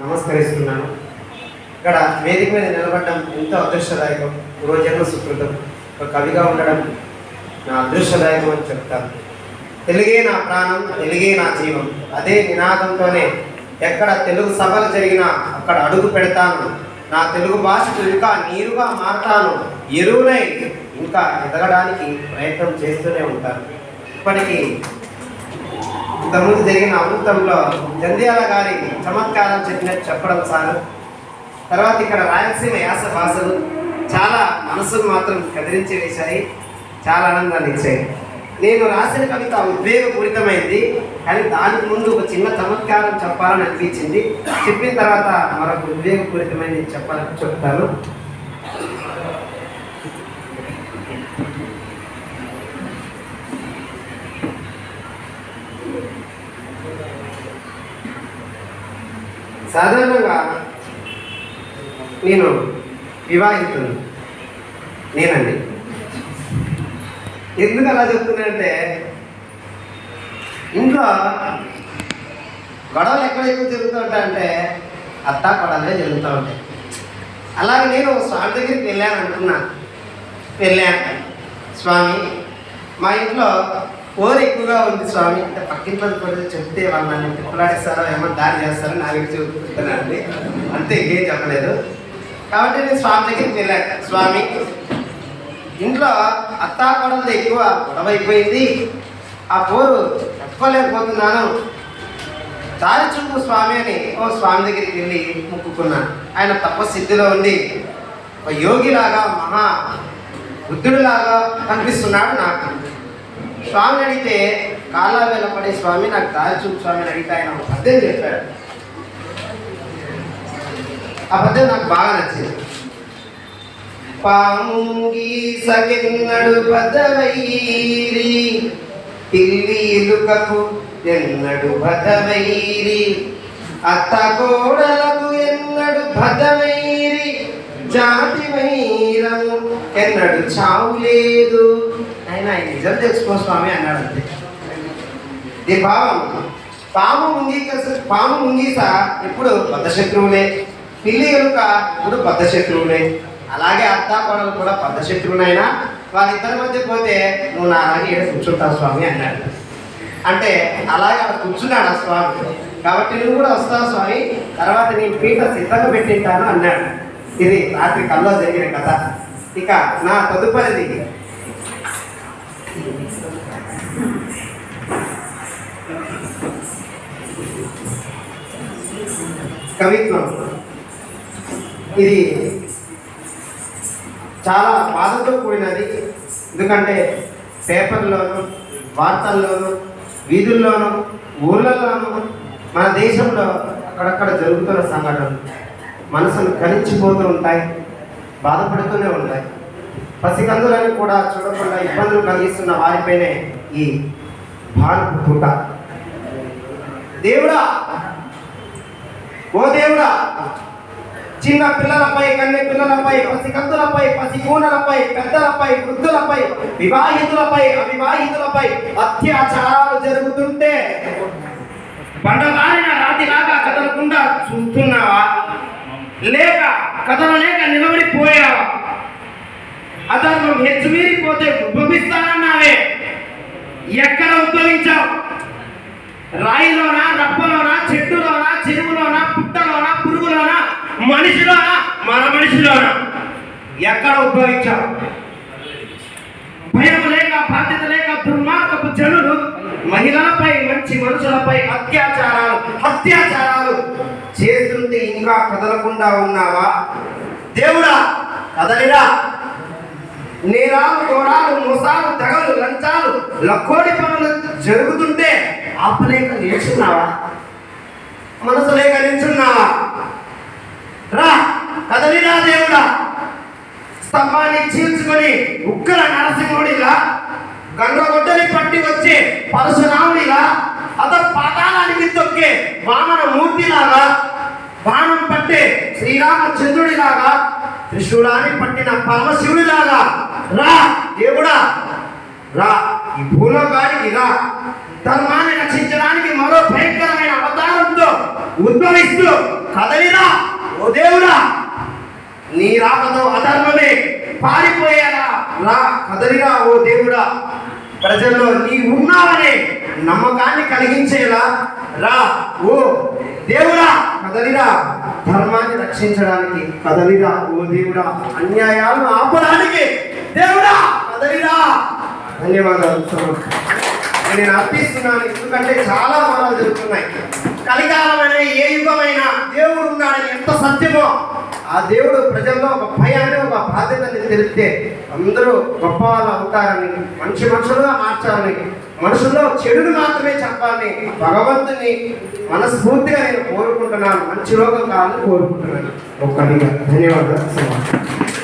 నమస్కరిస్తున్నాను. ఇక్కడ వేదిక మీద నిలబడడం ఎంతో అదృష్టదాయకం. పూర్వజన్మ సుకృతం. ఒక కవిగా ఉండడం నా అదృష్టదాయకం అని చెప్తాను. తెలుగే నా ప్రాణం తెలుగే నా జీవం. అదే నినాదంతోనే ఎక్కడ తెలుగు సభలు జరిగినా అక్కడ అడుగు పెడతాను. నా తెలుగు భాషకు ఇంకా నీరుగా మారతాను. ఎరువునై ఇంకా ఎదగడానికి ప్రయత్నం చేస్తూనే ఉంటాను. ఇప్పటికీ ఇంతకుముందు జరిగిన అమృతంలో జంధ్యాల గారి చమత్కారం చెప్పినట్టు చెప్పడం సార్. తర్వాత ఇక్కడ రాయలసీమ యాస భాషలు చాలా మనసును మాత్రం కదిలించి వేశాయి చాలా ఆనందాన్ని ఇచ్చాయి. నేను రాసిన కవిత ఉద్వేగపూరితమైంది కానీ దానికి ముందు ఒక చిన్న చమత్కారం చెప్పాలని అనిపించింది. చెప్పిన తర్వాత మరొక ఉద్వేగపూరితమైనది చెప్పాలని చెప్తాను. సాధారణంగా నేను వివాహితుని. నేనండి. ఎందుకు అలా చెప్తున్నానంటే ఇంట్లో గొడవలు ఎక్కడ ఎక్కువ జరుగుతూ ఉంటాయంటే అత్త గొడవలే జరుగుతూ ఉంటాయి. అలాగే నేను స్వామి దగ్గరికి వెళ్ళాను అనుకున్నాను. వెళ్ళాను. స్వామి మా ఇంట్లో ఓరు ఎక్కువగా ఉంది స్వామి. అంటే పక్కింట్లో కూడా చెప్తే వాళ్ళు నన్ను తిప్పలాడిస్తారో ఏమో దారి చేస్తారో నా దగ్గర చెబుతున్నానండి అంతే ఇంకేం చెప్పలేదు. కాబట్టి నేను స్వామి దగ్గరికి వెళ్ళాను. స్వామి ఇంట్లో అత్తా కొడలది ఎక్కువ గొడవ అయిపోయింది ఆ పోరు చెప్పలేకపోతున్నాను దారి చూపు స్వామి అని ఓ స్వామి దగ్గరికి వెళ్ళి మొక్కుకున్నాను. ఆయన తపస్థితిలో ఉండి ఒక యోగిలాగా మహా బుద్ధుడిలాగా కనిపిస్తున్నాడు నాకు. స్వామిని అడిగితే కాళ్ళ వెళ్ళపడే స్వామి నాకు దారి చూపు స్వామిని అడిగితే ఆయన ఒక పద్యం చెప్పాడు. ఆ పద్యం నాకు బాగా నచ్చింది. పాముంగి సకెన్నడు పదవైరి పిల్లి ఇలుకకు ఎన్నడు భదవైరి అత్త కోడలకు ఎన్నడు భదవైరి జాతి వైరము ఎన్నడు చావు లేదు ఆయన ఆయన నిజం తెలుసుకో స్వామి అన్నాడు అంతే ఇది భావం పాము ముంగీక పాము ముంగీస ఎప్పుడు బద్ధ శత్రువులే. పిల్లి ఎలుక ఇప్పుడు బద్ధ శత్రువులే. అలాగే అత్తాపడలు కూడా బద్ధ శత్రువునైనా వాళ్ళిద్దరి మధ్య పోతే నువ్వు నా అలాగే ఇక్కడ కూర్చుంటావు స్వామి అన్నాడు. అంటే అలాగే అక్కడ కూర్చున్నాడు ఆ స్వామి? కాబట్టి నువ్వు కూడా వస్తావు స్వామి. తర్వాత నేను పీట సిద్ధంగా పెట్టింటాను అన్నాడు. ఇది రాత్రి కల్లో జరిగిన కథ. ఇక నా తదుపరిది కవిత్వం. ఇది చాలా బాధతో కూడినది. ఎందుకంటే పేపర్లోను వార్తల్లోను వీధుల్లోనూ ఊర్లలోనూ మన దేశంలో అక్కడక్కడ జరుగుతున్న సంఘటనలు మనసును కలించిపోతూ ఉంటాయి బాధపడుతూనే ఉంటాయి. పసికందులను కూడా చూడకుండా ఇబ్బందులు కలిగిస్తున్న వారిపైనే ఈ భారత పుట దేవుడా ఓ దేవుడా. చిన్న పిల్లలపై కన్నె పిల్లలపై పసికందులపై పసికూనలపై పెద్దలపై వృద్ధులపై వివాహితులపై అవివాహితులపై అత్యాచారాలు జరుగుతుంటే బండబారిన రాతిలాగా కదలకుండా చూస్తున్నావా? లేక కదలలేక నిలబడిపోయావా? అధర్మం హెచ్చుమీరిపోతే ఉద్భవిస్తానన్నావే. ఎక్కడ ఉద్భవించావు? రాయిలోనా రప్పలోనా చెట్టులోనా చెరువులోనా పుట్టలోనా పురుగులోనా మనిషిలోనా మన మనిషిలోనా? ఎక్కడ ఉద్భవించావు భయం లేక బాధ్యత లేక దుర్మార్గపు జనులు మహిళలపై మంచి మనుషులపై అత్యాచారాలు అత్యాచారాలు చేస్తుంటే ఇంకా కదలకుండా ఉన్నావా? దేవుడా కదలిరా. నేరాలు ఘోరాలు మోసాలు తెగలు లంచాలు లక్కోడి పనులు జరుగుతుంటే ఆపలేక నిల్చున్నావా? మనసు లేక నిల్చున్నావా? రా కదలిరా దేవుడా. స్తంభాన్ని చీల్చుకొని ఉక్కల నరసింహుడిలా గండ్రగొడ్డని పట్టి వచ్చే పరశురాముడిగా అత పాతాళానికి తొక్కే వామన మూర్తిలాగా బాణం పట్టే శ్రీరామచంద్రుడిలాగా త్రిశూలాన్ని పట్టిన పరమశివుడిలాగా. రా దేవుడా. రా ఈ భూలోకానికి రా. ధర్మాన్ని రక్షించడానికి మరో భయంకరమైన అవతారంతో ఉద్భవిస్తూ కథ రాకతో అధర్మమే పారిపోయేలా రా కదలిరా ఓ దేవుడా! ప్రజల్లో నీ ఉన్నావనే నమ్మకాన్ని కలిగించేలా రా ఓ దేవుడా! కదలిరా ధర్మాన్ని రక్షించడానికి కదలిరా ఓ దేవుడా! అన్యాయాలను ఆపడానికి దేవుడా! కదలిరా! ధన్యవాదాలు నేను అర్పిస్తున్నాను. ఎందుకంటే చాలా మరణాలు జరుగుతున్నాయి. కలికాలమైన ఏ యుగమైనా దేవుడు ఉన్నాడని ఎంత సత్యమో ఆ దేవుడు ప్రజల్లో ఒక భయాన్ని ఒక బాధ్యతని తెలిస్తే అందరూ గొప్ప వాళ్ళు అవుతారని మంచి మనుషులుగా మార్చాలని మనుషుల్లో చెడును మాత్రమే చెప్పాలని భగవంతుని మనస్ఫూర్తిగా నేను కోరుకుంటున్నాను. మంచి లోకం కావాలని కోరుకుంటున్నాను. ఒక్కడిగా ధన్యవాదాలు.